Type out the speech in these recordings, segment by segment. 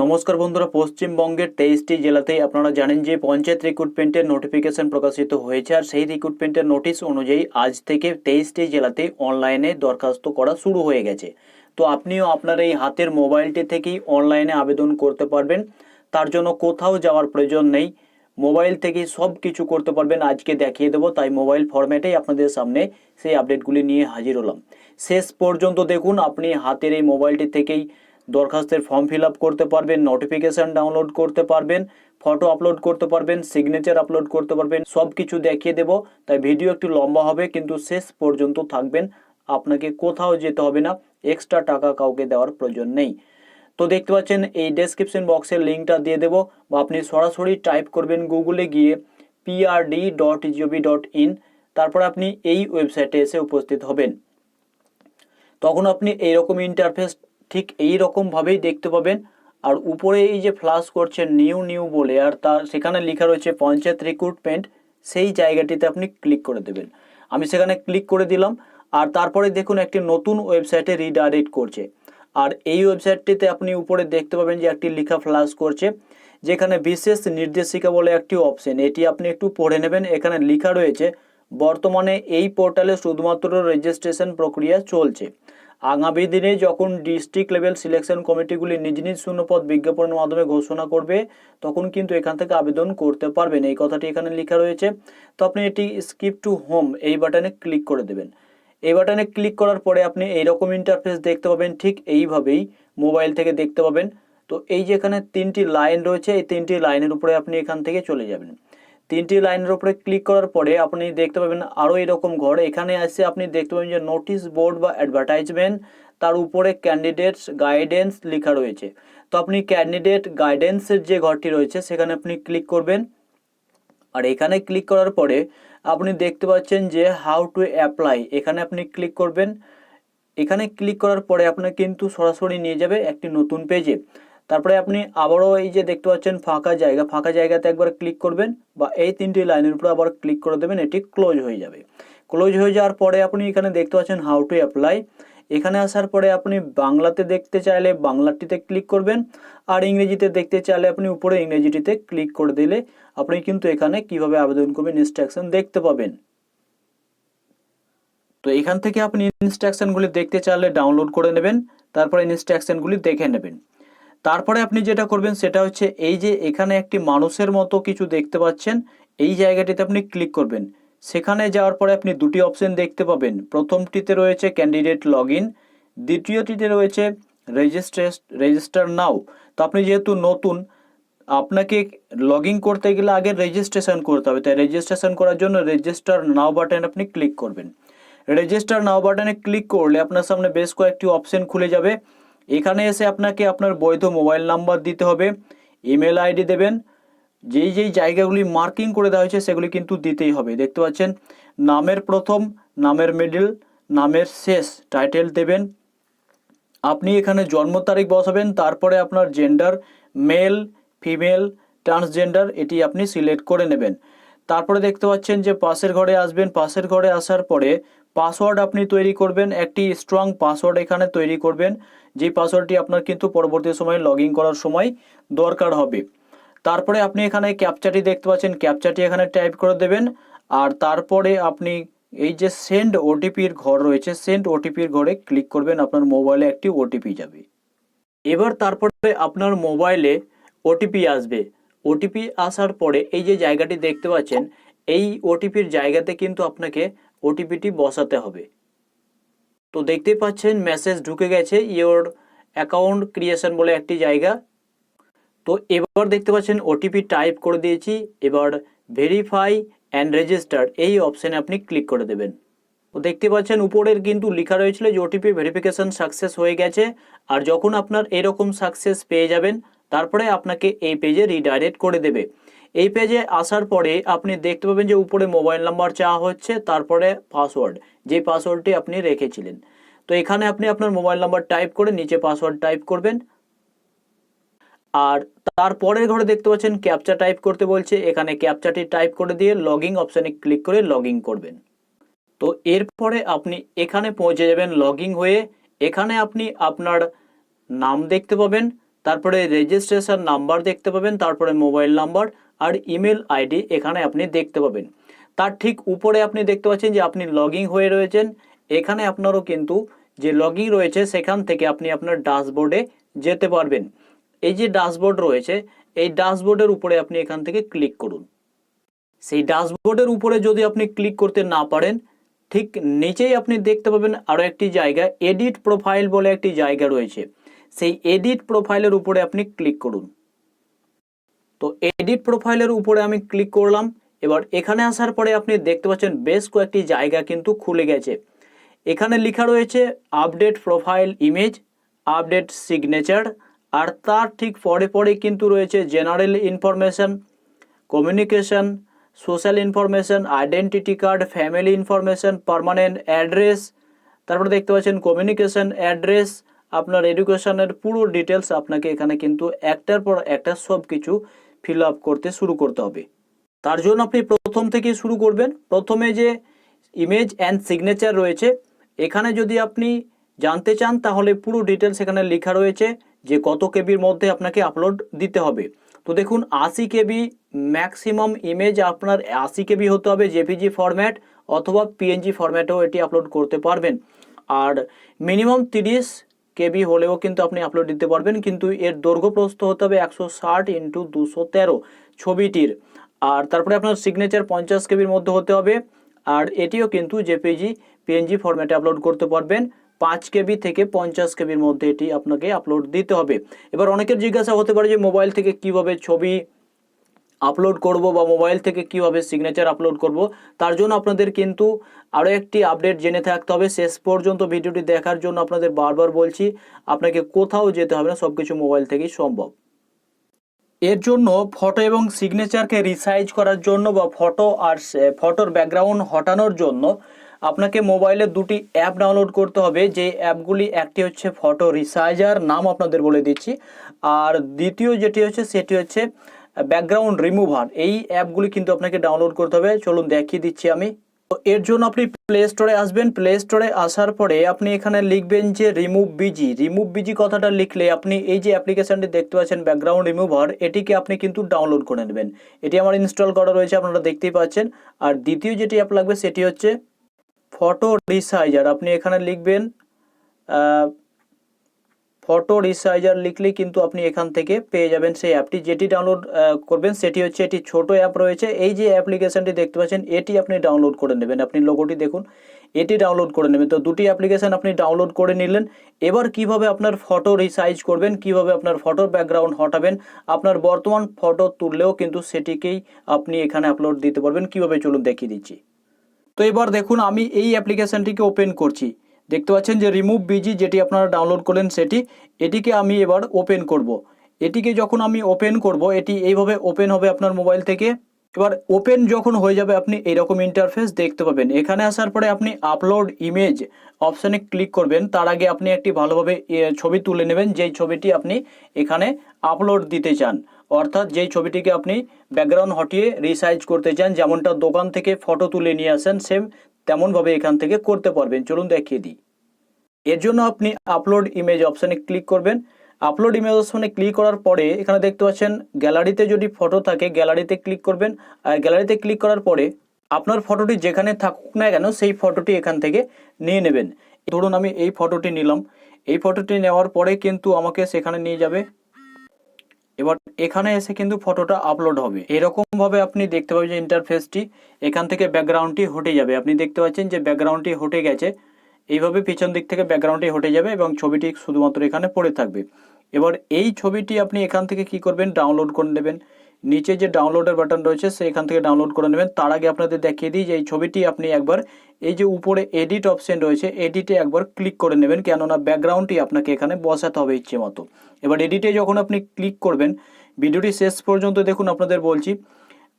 নমস্কার বন্ধুরা, পশ্চিমবঙ্গের তেইশটি জেলাতেই আপনারা জানেন যে পঞ্চায়েত রিক্রুটমেন্টের নোটিফিকেশন প্রকাশিত হয়েছে আর সেই রিক্রুটমেন্টের নোটিশ অনুযায়ী আজ থেকে তেইশটি জেলাতে অনলাইনে দরখাস্ত করা শুরু হয়ে গেছে। তো আপনিও আপনার এই হাতের মোবাইলটি থেকেই অনলাইনে আবেদন করতে পারবেন। তার জন্য কোথাও যাওয়ার প্রয়োজন নেই। মোবাইল থেকেই সব কিছু করতে পারবেন। আজকে দেখিয়ে দেবো, তাই মোবাইল ফরম্যাটেই আপনাদের সামনে সেই আপডেটগুলি নিয়ে হাজির হলাম। শেষ পর্যন্ত দেখুন, আপনি হাতের এই মোবাইলটি থেকেই দরখাস্তের ফর্ম ফিল করতে পারবেন নোটিফিকেশান ডাউনলোড করতে পারবেন ফটো আপলোড করতে পারবেন সিগনেচার আপলোড করতে পারবেন সব কিছু দেখিয়ে দেব। তাই ভিডিও একটু লম্বা হবে, কিন্তু শেষ পর্যন্ত থাকবেন। আপনাকে কোথাও যেতে হবে না এক্সট্রা টাকা কাউকে দেওয়ার প্রয়োজন নেই। তো দেখতে পাচ্ছেন, এই ডেসক্রিপশন বক্সের লিঙ্কটা দিয়ে দেবো, বা আপনি সরাসরি টাইপ করবেন গুগলে গিয়ে PRD dot GOV dot in তারপর আপনি এই ওয়েবসাইটে এসে উপস্থিত হবেন। তখন আপনি এইরকম ইন্টারফেস ঠিক এই রকমভাবেই দেখতে পাবেন। আর উপরে এই যে ফ্লাশ করছে নিউ নিউ বলে, আর তার সেখানে লেখা রয়েছে পঞ্চায়েত রিক্রুটমেন্ট সেই জায়গাটিতে আপনি ক্লিক করে দেবেন। আমি সেখানে ক্লিক করে দিলাম, আর তারপরে দেখুন একটি নতুন ওয়েবসাইটে রিডাইরেক্ট করছে। আর এই ওয়েবসাইটটিতে আপনি উপরে দেখতে পাবেন যে একটি লেখা ফ্লাশ করছে, যেখানে বিশেষ নির্দেশিকা বলে একটি অপশন এটি আপনি একটু পড়ে নেবেন। এখানে লেখা রয়েছে, বর্তমানে এই পোর্টালে শুধুমাত্র রেজিস্ট্রেশন প্রক্রিয়া চলছে। আগামী দিনে যখন ডিস্ট্রিক্ট লেভেল সিলেকশন কমিটিগুলি নিজ নিজ শূন্যপদ বিজ্ঞাপনের মাধ্যমে ঘোষণা করবে, তখন কিন্তু এখান থেকে আবেদন করতে পারবেন। এই কথাটি এখানে লেখা রয়েছে। তো আপনি এটি স্কিপ টু হোম এই বাটনে ক্লিক করে দেবেন। এই বাটনে ক্লিক করার পরে আপনি এইরকম ইন্টারফেস দেখতে পাবেন, ঠিক এইভাবেই মোবাইল থেকে দেখতে পাবেন। তো এই যে এখানে তিনটি লাইন রয়েছে, এই তিনটি লাইনের উপরে আপনি এখান থেকে চলে যাবেন। তিনটি লাইনের উপরে ক্লিক করার পরে আপনি দেখতে পাবেন আরও এরকম ঘর। এখানে এসে আপনি দেখতে পাবেন যে নোটিশ বোর্ড বা অ্যাডভার্টাইজমেন্ট তার উপরে ক্যান্ডিডেটস গাইডেন্স লেখা রয়েছে। তো আপনি ক্যান্ডিডেট গাইডেন্সের যে ঘরটি রয়েছে, সেখানে আপনি ক্লিক করবেন। আর এখানে ক্লিক করার পরে আপনি দেখতে পাচ্ছেন যে হাউ টু অ্যাপ্লাই এখানে আপনি ক্লিক করবেন। এখানে ক্লিক করার পরে আপনার কিন্তু সরাসরি নিয়ে যাবে একটি নতুন পেজে তারপরে আপনি আবারও এই যে দেখতে পাচ্ছেন ফাঁকা জায়গা, ফাঁকা জায়গাতে একবার ক্লিক করবেন বা এই তিনটি লাইনের উপর আবার ক্লিক করে দেবেন, এটি ক্লোজ হয়ে যাবে। ক্লোজ হয়ে যাওয়ার পরে আপনি এখানে দেখতে পাচ্ছেন হাউ টু অ্যাপ্লাই এখানে আসার পরে আপনি বাংলাতে দেখতে চাইলে বাংলাটিতে ক্লিক করবেন আর ইংরেজিতে দেখতে চাইলে আপনি উপরে ইংরেজিটিতে ক্লিক করে দিলে আপনি কিন্তু এখানে কীভাবে আবেদন করবেন ইনস্ট্রাকশন দেখতে পাবেন। তো এখান থেকে আপনি ইনস্ট্রাকশনগুলি দেখতে চাইলে ডাউনলোড করে নেবেন, তারপরে ইনস্ট্রাকশনগুলি দেখে নেবেন। তারপরে আপনি যেটা করবেন সেটা হচ্ছে এই যে এখানে একটি মানুষের মতো কিছু দেখতে পাচ্ছেন, এই জায়গাটিতে আপনি ক্লিক করবেন। সেখানে যাওয়ার পরে আপনি দুটি অপশন দেখতে পাবেন। প্রথমটিতে রয়েছে ক্যান্ডিডেট লগ ইন দ্বিতীয়টিতে রয়েছে রেজিস্ট্রেস রেজিস্টার নাও তো আপনি যেহেতু নতুন, আপনাকে লগ ইন করতে গেলে আগে রেজিস্ট্রেশন করতে হবে। তাই রেজিস্ট্রেশন করার জন্য রেজিস্টার নাও বাটন আপনি ক্লিক করবেন। রেজিস্টার নাও বাটনে ক্লিক করলে আপনার সামনে বেশ কয়েকটি অপশন খুলে যাবে। এখানে এসে আপনাকে আপনার বৈধ মোবাইল নাম্বার দিতে হবে, ইমেল আইডি দেবেন, যেই যেই জায়গাগুলি মার্কিং করে দেওয়া হয়েছে সেগুলি কিন্তু দিতেই হবে। দেখতে পাচ্ছেন, নামের প্রথম, নামের মিডিল নামের শেষ টাইটেল দেবেন। আপনি এখানে জন্ম তারিখ বসাবেন তারপরে আপনার জেন্ডার মেল ফিমেল ট্রান্সজেন্ডার এটি আপনি সিলেক্ট করে নেবেন। তারপরে দেখতে পাচ্ছেন যে পাশের ঘরে আসবেন, পাশের ঘরে আসার পরে পাসওয়ার্ড আপনি তৈরি করবেন, একটি স্ট্রং পাসওয়ার্ড এখানে তৈরি করবেন, যে পাসওয়ার্ডটি আপনার কিন্তু পরবর্তী সময়ে লগ করার সময় দরকার হবে। তারপরে আপনি এখানে ক্যাপচাটি দেখতে পাচ্ছেন ক্যাপচাটি এখানে টাইপ করে দেবেন, আর তারপরে আপনি এই যে সেন্ড ওটিপির ঘর রয়েছে সেন্ড ওটিপির ঘরে ক্লিক করবেন, আপনার মোবাইলে একটি ওটিপি যাবে। এবার তারপরে আপনার মোবাইলে ওটিপি আসবে। ওটিপি আসার পরে এই যে জায়গাটি দেখতে পাচ্ছেন, এই ওটিপির জায়গাতে কিন্তু আপনাকে ওটিপিটি বসাতে হবে। তো দেখতে পাচ্ছেন মেসেজ ঢুকে গেছে ইওর অ্যাকাউন্ট ক্রিয়েশন বলে একটি জায়গা। তো এবার দেখতে পাচ্ছেন ওটিপি টাইপ করে দিয়েছি, এবার ভেরিফাই অ্যান্ড রেজিস্টার এই অপশানে আপনি ক্লিক করে দেবেন। তো দেখতে পাচ্ছেন, উপরের কিন্তু লেখা রয়েছিল যে ওটিপি ভেরিফিকেশান সাকসেস হয়ে গেছে, আর যখন আপনার এরকম সাকসেস পেয়ে যাবেন, তারপরে আপনাকে এই পেজে রিডাইরেক্ট করে দেবে। এই পেজে আসার পরে আপনি দেখতে পাবেন যে উপরে মোবাইল নাম্বার চাওয়া হচ্ছে, তারপরে পাসওয়ার্ড যে পাসওয়ার্ডটি আপনি রেখেছিলেন। তো এখানে আপনি আপনার মোবাইল নাম্বার টাইপ করে নিচে পাসওয়ার্ড টাইপ করবেন। আর তারপরের ঘরে দেখতে পাচ্ছেন ক্যাপচা টাইপ করতে বলছে, এখানে ক্যাপচাটি টাইপ করে দিয়ে লগিং অপশানে ক্লিক করে লগিং করবেন। তো এরপরে আপনি এখানে পৌঁছে যাবেন লগিং হয়ে, এখানে আপনি আপনার নাম দেখতে পাবেন, তারপরে রেজিস্ট্রেশন নাম্বার দেখতে পাবেন, তারপরে মোবাইল নাম্বার আর ইমেল আইডি এখানে আপনি দেখতে পাবেন। তার ঠিক উপরে আপনি দেখতে পাচ্ছেন যে আপনি লগইন হয়ে রয়েছেন। এখানে আপনারও কিন্তু যে লগইন রয়েছে, সেখান থেকে আপনি আপনার ড্যাশবোর্ডে যেতে পারবেন। এই যে ড্যাশবোর্ড রয়েছে, এই ড্যাশবোর্ডের উপরে আপনি এখান থেকে ক্লিক করুন। সেই ড্যাশবোর্ডের উপরে যদি আপনি ক্লিক করতে না পারেন, ঠিক নিচেই আপনি দেখতে পাবেন আরও একটি জায়গা, এডিট প্রোফাইল বলে একটি জায়গা রয়েছে। সেই এডিট প্রোফাইলের উপরে আপনি ক্লিক করুন। তো এডিট প্রোফাইলের উপরে আমি ক্লিক করলাম। এবার এখানে আসার পরে আপনি দেখতে পাচ্ছেন বেশ কয়েকটি জায়গা কিন্তু খুলে গেছে। এখানে লেখা রয়েছে update profile image update signature আর তার ঠিক পরে পরে কিন্তু রয়েছে general information communication social information identity card family information permanent address তারপরে দেখতে পাচ্ছেন কমিউনিকেশন অ্যাড্রেস আপনার এডুকেশনের পুরো ডিটেলস আপনাকে এখানে কিন্তু একটার পর একটা সব কিছু ফিল আপ করতে শুরু করতে হবে। তার জন্য আপনি প্রথম থেকে শুরু করবেন। প্রথমে যে ইমেজ অ্যান্ড সিগনেচার রয়েছে, এখানে যদি আপনি জানতে চান, তাহলে পুরো ডিটেলস এখানে লেখা রয়েছে যে কত কেবির মধ্যে আপনাকে আপলোড দিতে হবে। তো দেখুন, আশি কেবি ম্যাক্সিমাম ইমেজ আপনার আশি কেবি হতে হবে জেপিজি ফরম্যাট অথবা পিএনজি ফরম্যাটেও এটি আপলোড করতে পারবেন। আর মিনিমাম তিরিশ কেবি হলেও কিন্তু আপনি আপলোড দিতে পারবেন, কিন্তু এর দৈর্ঘ্য প্রস্থ হতে হবে একশো ষাট ইন্টু দুশো তেরো ছবিটির। আর তারপরে আপনার সিগনেচার পঞ্চাশ কেবির মধ্যে হতে হবে। আর এটিও কিন্তু জেপিজি পিএনজি ফরম্যাটে আপলোড করতে পারবেন। পাঁচ কেবি থেকে পঞ্চাশ কেবির মধ্যে এটি আপনাকে আপলোড দিতে হবে। এবার অনেকের জিজ্ঞাসা হতে পারে যে মোবাইল থেকে কীভাবে ছবি আপলোড করব বা মোবাইল থেকে কীভাবে সিগনেচার আপলোড করব, তার জন্য আপনাদের কিন্তু আরও একটি আপডেট জেনে থাকতে হবে। শেষ পর্যন্ত ভিডিওটি দেখার জন্য আপনাদের বারবার বলছি, আপনাকে কোথাও যেতে হবে না সব কিছু মোবাইল থেকেই সম্ভব। এর জন্য ফটো এবং সিগনেচারকে রিসাইজ করার জন্য বা ফটো আর ফটোর ব্যাকগ্রাউন্ড হটানোর জন্য আপনাকে মোবাইলে দুটি অ্যাপ ডাউনলোড করতে হবে। যে অ্যাপগুলি একটি হচ্ছে ফটো রিসাইজার নাম আপনাদের বলে দিচ্ছি। আর দ্বিতীয় যেটি হচ্ছে, সেটি হচ্ছে ব্যাকগ্রাউন্ড রিমুভার এই অ্যাপগুলি কিন্তু আপনাকে ডাউনলোড করতে হবে। চলুন দেখিয়ে দিচ্ছি আমি। তো এর জন্য আপনি প্লে স্টোরে আসবেন। প্লে স্টোরে আসার পরে আপনি এখানে লিখবেন যে রিমুভ বিজি রিমুভ বিজি কথাটা লিখলে আপনি এই যে অ্যাপ্লিকেশানটি দেখতে পাচ্ছেন ব্যাকগ্রাউন্ড রিমুভার এটিকে আপনি কিন্তু ডাউনলোড করে নেবেন। এটি আমার ইনস্টল করা রয়েছে, আপনারা দেখতেই পাচ্ছেন। আর দ্বিতীয় যেটি অ্যাপ লাগবে, সেটি হচ্ছে ফটো রিসাইজার আপনি এখানে লিখবেন ফটো রিসাইজার লিখলে কিন্তু আপনি এখান থেকে পেয়ে যাবেন সেই অ্যাপটি। যেটি ডাউনলোড করবেন সেটি হচ্ছে এটি ছোট অ্যাপ রয়েছে। এই যে অ্যাপ্লিকেশনটি দেখতে পাচ্ছেন, এটি আপনি ডাউনলোড করে নেবেন। আপনি লোগোটি দেখুন, এটি ডাউনলোড করে নেবেন। তো দুটি অ্যাপ্লিকেশন আপনি ডাউনলোড করে নিলেন। এবার কীভাবে আপনার ফটো রিসাইজ করবেন, কীভাবে আপনার ফটোর ব্যাকগ্রাউন্ড হটাবেন, আপনার বর্তমান ফটো তুললেও কিন্তু সেটিকেই আপনি এখানে আপলোড দিতে পারবেন। কীভাবে চলুন দেখিয়ে দিচ্ছি। তো এবার দেখুন, আমি এই অ্যাপ্লিকেশনটিকে ওপেন করছি। দেখতে পাচ্ছেন যে রিমুভ বিজি যেটি আপনারা ডাউনলোড করলেন সেটি, এটিকে আমি এবার ওপেন করব। এটিকে যখন আমি ওপেন করব, এটি এইভাবে ওপেন হবে আপনার মোবাইল থেকে। এবার ওপেন যখন হয়ে যাবে, আপনি এরকম ইন্টারফেস দেখতে পাবেন। এখানে আসার পরে আপনি আপলোড ইমেজ অপশানে ক্লিক করবেন। তার আগে আপনি একটি ভালোভাবে ছবি তুলে নেবেন। যেই ছবিটি আপনি এখানে আপলোড দিতে চান, অর্থাৎ যেই ছবিটিকে আপনি ব্যাকগ্রাউন্ড হটিয়ে রিসাইজ করতে চান, যেমনটা দোকান থেকে ফটো তুলে নিয়ে আসেন সেম তেমনভাবে এখান থেকে করতে পারবেন। চলুন দেখিয়ে দিই। এর জন্য আপনি আপলোড ইমেজ অপশানে ক্লিক করবেন। আপলোড ইমেজ অপশানে ক্লিক করার পরে এখানে দেখতে পাচ্ছেন গ্যালারিতে যদি ফটো থাকে গ্যালারিতে ক্লিক করবেন। আর গ্যালারিতে ক্লিক করার পরে আপনার ফটোটি যেখানে থাকুক না কেন, সেই ফটোটি এখান থেকে নিয়ে নেবেন। ধরুন আমি এই ফটোটি নিলাম। এই ফটোটি নেওয়ার পরে কিন্তু আমাকে সেখানে নিয়ে যাবে। এবার এখানে এসে কিন্তু ফটোটা আপলোড হবে। এরকমভাবে আপনি দেখতে পাবেন যে ইন্টারফেসটি এখান থেকে ব্যাকগ্রাউন্ডটি হটে যাবে। আপনি দেখতে পাচ্ছেন যে ব্যাকগ্রাউন্ডটি হটে গেছে। এইভাবে পিছন দিক থেকে ব্যাকগ্রাউন্ডটি হটে যাবে এবং ছবিটি শুধুমাত্র এখানে পড়ে থাকবে। এবার এই ছবিটি আপনি এখান থেকে কি করবেন? ডাউনলোড করে নেবেন। নিচে যে ডাউনলোডের বাটন রয়েছে, সে এখান থেকে ডাউনলোড করে নেবেন। তার আগে আপনাদের দেখিয়ে দিই যে এই ছবিটি আপনি একবার এই যে উপরে এডিট অপশন রয়েছে এডিটে একবার ক্লিক করে নেবেন, কেননা ব্যাকগ্রাউন্ডটি আপনাকে এখানে বসাতে হবে ইচ্ছে মতো এবার এডিটে যখন আপনি ক্লিক করবেন, ভিডিওটি শেষ পর্যন্ত দেখুন, আপনাদের বলছি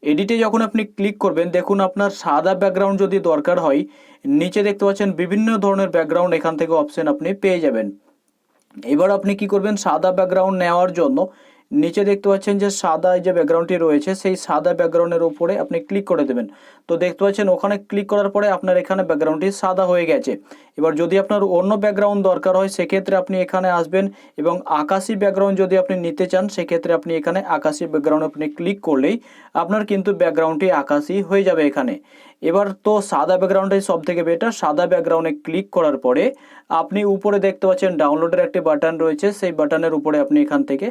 এডিটে যখন আপনি ক্লিক করবেন, দেখুন আপনার সাদা ব্যাকগ্রাউন্ড যদি দরকার হয়, নিচে দেখতে পাচ্ছেন বিভিন্ন ধরনের ব্যাকগ্রাউন্ড এখান থেকে অপশন আপনি পেয়ে যাবেন। এবার আপনি কি করবেন? সাদা ব্যাকগ্রাউন্ড নেওয়ার জন্য নিচে দেখতে পাচ্ছেন যে সাদা যে ব্যাকগ্রাউন্ডটি রয়েছে, সেই সাদা ব্যাকগ্রাউন্ডের উপরে আপনি ক্লিক করে দেবেন। তো দেখতে পাচ্ছেন ওখানে ক্লিক করার পরে আপনার এখানে ব্যাকগ্রাউন্ডটি সাদা হয়ে গেছে। এবার যদি আপনার অন্য ব্যাকগ্রাউন্ড দরকার হয়, সেক্ষেত্রে আপনি এখানে আসবেন এবং আকাশি ব্যাকগ্রাউন্ড যদি আপনি নিতে চান, সেক্ষেত্রে আপনি এখানে আকাশি ব্যাকগ্রাউন্ড আপনি ক্লিক করলেই আপনার কিন্তু ব্যাকগ্রাউন্ডটি আকাশি হয়ে যাবে এখানে। এবার তো সাদা ব্যাকগ্রাউন্ডটাই সব থেকে বেটার সাদা ব্যাকগ্রাউন্ডে ক্লিক করার পরে আপনি উপরে দেখতে পাচ্ছেন ডাউনলোডের একটি বাটন রয়েছে, সেই বাটনের উপরে আপনি এখান থেকে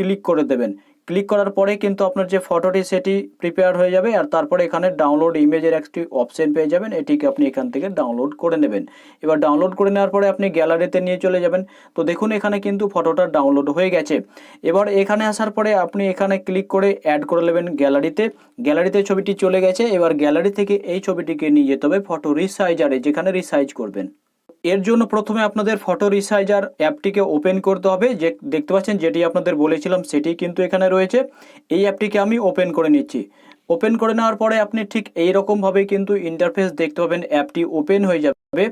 ক্লিক করে দেবেন। ক্লিক করার পরে কিন্তু আপনার যে ফটোটি সেটি প্রিপেয়ার হয়ে যাবে আর তারপরে এখানে ডাউনলোড ইমেজের একটি অপশন পেয়ে যাবেন। এটিকে আপনি এখান থেকে ডাউনলোড করে নেবেন। এবার ডাউনলোড করে নেওয়ার পরে আপনি গ্যালারিতে নিয়ে চলে যাবেন। তো দেখুন এখানে কিন্তু ফটোটা ডাউনলোড হয়ে গেছে। এবার এখানে আসার পরে আপনি এখানে ক্লিক করে অ্যাড করে নেবেন গ্যালারিতে গ্যালারিতে ছবিটি চলে গেছে। এবার গ্যালারি থেকে এই ছবিটিকে নিয়ে যেতে হবে ফটো রিসাইজারে যেখানে রিসাইজ করবেন। এর জন্য প্রথমে আপনাদের ফটো রিসাইজার অ্যাপটিকে ওপেন করতে হবে। যে, দেখতে পাচ্ছেন যেটি আপনাদের বলেছিলাম সেটি কিন্তু এখানে রয়েছে। এই অ্যাপটিকে আমি ওপেন করে নিচ্ছি। ওপেন করে নেওয়ার পরে আপনি ঠিক এই রকমভাবে কিন্তু ইন্টারফেস দেখতে পাবেন, অ্যাপটি ওপেন হয়ে যাবে।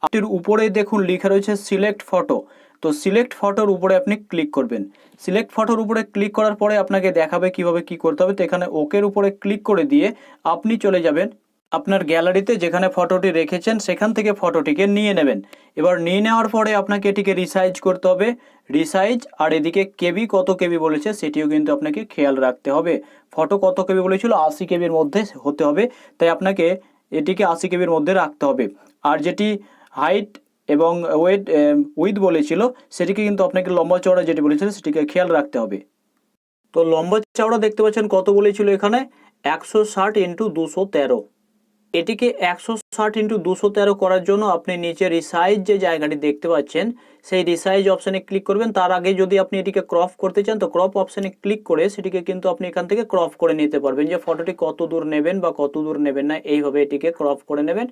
অ্যাপটির উপরে দেখুন লেখা রয়েছে সিলেক্ট ফটো তো সিলেক্ট ফটোর উপরে আপনি ক্লিক করবেন। সিলেক্ট ফটোর উপরে ক্লিক করার পরে আপনাকে দেখাবে কীভাবে কি করতে হবে। তো এখানে ওকের উপরে ক্লিক করে দিয়ে আপনি চলে যাবেন। আপনার গ্যালারিতে যেখানে ফটোটি রেখেছেন, সেখান থেকে ফটোটিকে নিয়ে নেবেন। এবার নিয়ে নেওয়ার পরে আপনাকে এটিকে রিসাইজ করতে হবে। রিসাইজ আর এদিকে কেবি কত কেবি বলেছে, সেটিও কিন্তু আপনাকে খেয়াল রাখতে হবে। ফটো কত কেবি বলেছিল, আশি কেবির মধ্যে হতে হবে। তাই আপনাকে এটিকে আশি কেবির মধ্যে রাখতে হবে। আর যেটি হাইট এবং ওয়েট উইথ বলেছিল, সেটিকে কিন্তু আপনাকে লম্বা চওড়া যেটি বলেছিল, সেটিকে খেয়াল রাখতে হবে। তো লম্বা চওড়া দেখতে পাচ্ছেন কত বলেছিল এখানে? একশো ষাট ইন্টু দুশো তেরো। এটিকে একশো ষাট ইন্টু দুশো তেরো করার জন্য আপনি নিচে রিসাইজ যে জায়গাটি দেখতে পাচ্ছেন, সেই রিসাইজ অপশানে ক্লিক করবেন। তার আগে যদি আপনি এটিকে ক্রপ করতে চান, তো ক্রপ অপশানে ক্লিক করে সেটিকে কিন্তু আপনি এখান থেকে ক্রপ করে নিতে পারবেন যে ফটোটি কত দূর নেবেন বা কত দূর নেবেন না এইভাবে এটিকে ক্রপ করে নেবেন।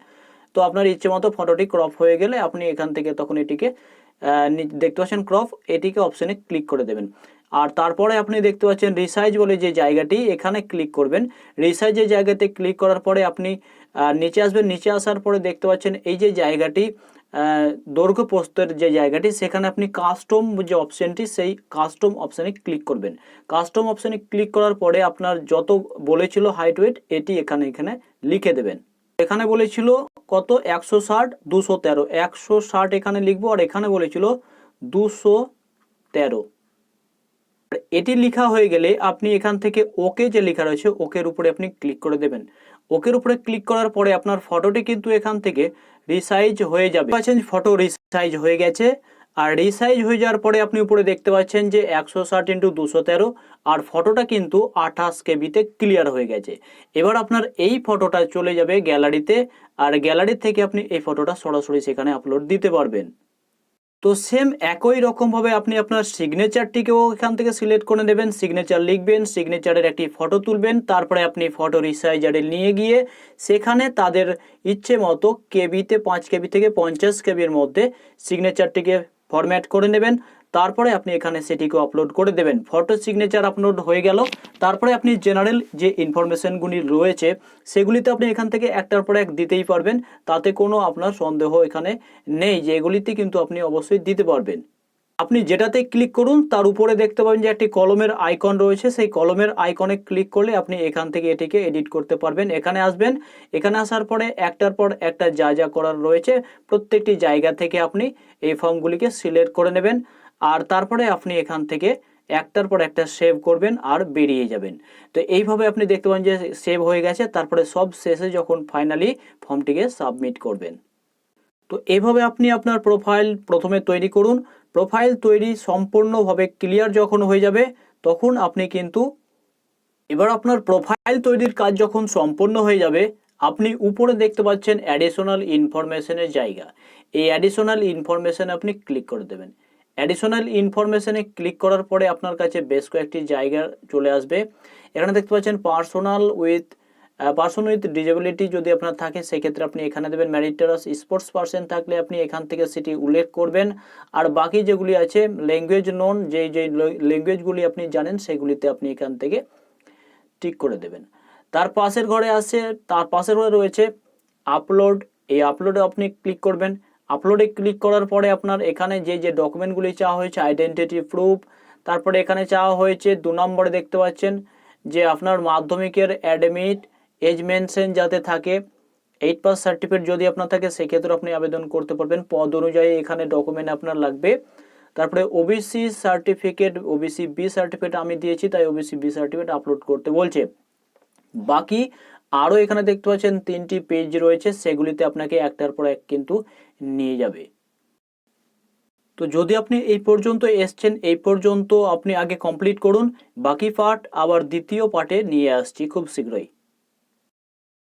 তো আপনার ইচ্ছে মতো ফটোটি ক্রপ হয়ে গেলে আপনি এখান থেকে তখন এটিকে দেখতে পাচ্ছেন ক্রপ এটিকে অপশানে ক্লিক করে দেবেন। আর তারপরে আপনি দেখতে পাচ্ছেন রিসাইজ বলে যে জায়গাটি, এখানে ক্লিক করবেন। রিসাইজের জায়গাতে ক্লিক করার পরে আপনি নিচে আসবেন। নিচে আসার পরে দেখতে পাচ্ছেন এই যে জায়গাটি দৈর্ঘ্য প্রস্তের যে জায়গাটি, সেখানে আপনি কাস্টম যে অপশানটি সেই কাস্টম অপশানে ক্লিক করবেন। কাস্টম অপশানে ক্লিক করার পরে আপনার যত বলেছিল হাইট ওয়েট এটি এখানে এখানে লিখে দেবেন। এখানে বলেছিল কত? একশো ষাট, দুশো তেরো। একশো ষাট এখানে লিখব, আর এখানে বলেছিল দুশো তেরো। এটি লেখা হয়ে গেলে আপনি এখান থেকে ওকে যে লেখা রয়েছে ওকের উপরে আপনি ক্লিক করে দেবেন। ওকের উপরে ক্লিক করার পরে আপনার ফটোটি কিন্তু এখান থেকে রিসাইজ হয়ে যাবে। পাচ্ছেন ফটো রিসাইজ হয়ে গেছে। আর রিসাইজ হয়ে যাওয়ার পরে আপনি উপরে দেখতে পাচ্ছেন যে একশো ষাট ইন্টু দুশো তেরো আর ফটোটা কিন্তু আঠাশ কেবিতে ক্লিয়ার হয়ে গেছে। এবার আপনার এই ফটোটা চলে যাবে গ্যালারিতে আর গ্যালারি থেকে আপনি এই ফটোটা সরাসরি সেখানে আপলোড দিতে পারবেন। তো সেম একই রকমভাবে আপনি আপনার সিগনেচারটিকেও এখান থেকে সিলেক্ট করে নেবেন সিগনেচার লিখবেন সিগনেচারের একটি ফটো তুলবেন, তারপরে আপনি ফটো রিসাইজারে নিয়ে গিয়ে সেখানে তাদের ইচ্ছে মতো কেবিতে পাঁচ কেবি থেকে পঞ্চাশ কেবির মধ্যে সিগনেচারটিকে ফরম্যাট করে নেবেন। তারপরে আপনি এখানে সেটিকে আপলোড করে দেবেন। ফটো সিগনেচার আপলোড হয়ে গেল। তারপরে আপনি জেনারেল যে ইনফরমেশনগুলি রয়েছে, সেগুলিতে আপনি এখান থেকে একটার পর এক দিতেই পারবেন। তাতে কোনো আপনার সন্দেহ এখানে নেই যে এগুলিতে কিন্তু আপনি অবশ্যই দিতে পারবেন। আপনি যেটাতে ক্লিক করুন, তার উপরে দেখতে পাবেন যে একটি কলমের আইকন রয়েছে। সেই কলমের আইকনে ক্লিক করলে আপনি এখান থেকে এটিকে এডিট করতে পারবেন। এখানে আসবেন। এখানে আসার পরে একটার পর একটা যা যা করার রয়েছে, প্রত্যেকটি জায়গা থেকে আপনি এই ফর্মগুলিকে সিলেক্ট করে নেবেন। আর তারপরে আপনি এখান থেকে একটার পর একটা সেভ করবেন আর বেরিয়ে যাবেন। তো এইভাবে আপনি দেখতে পাবেন যে সেভ হয়ে গেছে, তারপরে সব শেষে যখন ফাইনালি ফর্মটিকে সাবমিট করবেন। তো এইভাবে আপনি আপনার প্রোফাইল প্রথমে তৈরি করুন। প্রোফাইল তৈরি সম্পূর্ণভাবে ক্লিয়ার যখন হয়ে যাবে, তখন আপনি কিন্তু এবার আপনার প্রোফাইল তৈরির কাজ যখন সম্পূর্ণ হয়ে যাবে, আপনি উপরে দেখতে পাচ্ছেন অ্যাডিশনাল ইনফরমেশনের জায়গা। এই অ্যাডিশনাল ইনফরমেশন আপনি ক্লিক করে দেবেন। অ্যাডিশনাল ইনফরমেশনে ক্লিক করার পরে আপনার কাছে বেশ কয়েকটি জায়গা চলে আসবে। এখানে দেখতে পাচ্ছেন personal with person with disability যদি আপনার থাকে, সেক্ষেত্রে আপনি এখানে দেবেন ম্যারিটারাস স্পোর্টস পার্সন থাকলে আপনি এখান থেকে সেটি উল্লেখ করবেন। আর বাকি যেগুলি আছে ল্যাঙ্গুয়েজ নোন যে যে ল্যাঙ্গুয়েজগুলি আপনি জানেন, সেগুলিতে আপনি এখান থেকে টিক করে দেবেন। তার পাশের ঘরে আছে, তার পাশের ঘরে রয়েছে আপলোড এই আপলোডে আপনি ক্লিক করবেন। আপলোডে ক্লিক করার পরে আপনার এখানে যে যে ডকুমেন্টগুলি চাওয়া হয়েছে আইডেন্টিটি প্রুফ তারপরে এখানে চাওয়া হয়েছে দু নম্বরে দেখতে পাচ্ছেন যে, আপনার মাধ্যমিকের অ্যাডমিট এজ মেনশন যাতে থাকে এইট পাস সার্টিফিকেট যদি আপনার থাকে, সেক্ষেত্রে আপনি আবেদন করতে পারবেন। পদ অনুযায়ী এখানে ডকুমেন্ট আপনার লাগবে। তারপরে OBC certificate OBC B certificate আমি দিয়েছি, তাই ওবিসি বি সার্টিফিকেট আপলোড করতে বলছে। বাকি আরও এখানে দেখতে পাচ্ছেন তিনটি পেজ রয়েছে, সেগুলিতে আপনাকে একটার পর এক কিন্তু নিয়ে যাবে। তো যদি আপনি এই পর্যন্ত এসছেন, এই পর্যন্ত আপনি আগে কমপ্লিট করুন। বাকি পার্ট আবার দ্বিতীয় পার্টে নিয়ে আসছি খুব শীঘ্রই।